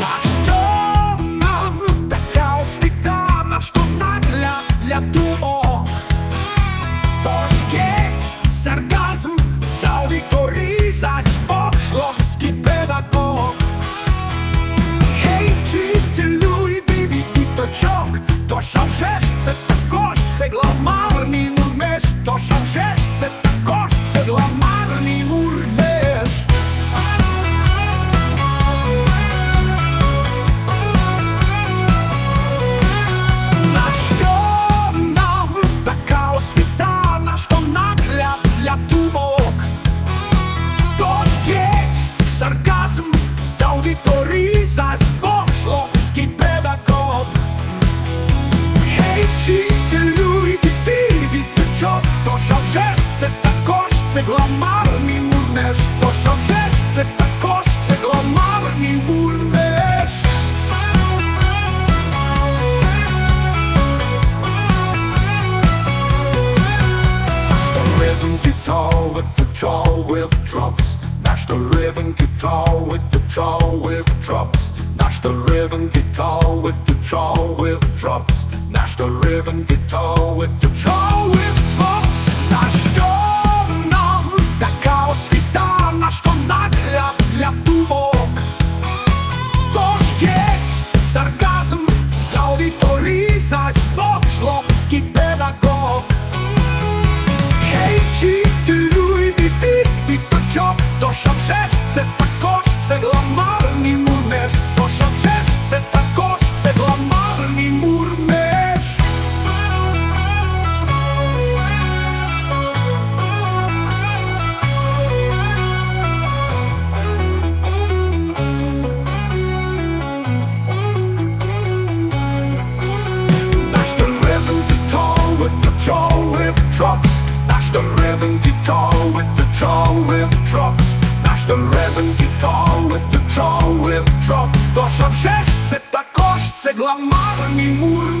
Нащо нам така освіта, нащо надля для думок? Тож геть сарказм за аудиторії, за то що вже це так? Сарказм з аудиторії за хлопський педагог. Гей, вчителю, і ти відточок, то що вже ж це також це гламарний мурнеш, то що вже ж це також це гламарний мурнеш. The rhythm. The jaw with drops. With the jaw with drops. With the jaw with drops. На що нам така освіта, на що нагляд для думок? Тож геть сарказм з аудиторії за хлопський педагог. Гей, вчителю, діточок, то що вже ж це також це гламарний мурмеш, то що вже ж це також це гламарний мурмеш. Nash the rhythm guitar with the jaw with drops. Nash the guitar with drops. The rhythm guitar with the troll with drops. То що вже ж це також це гламарний мур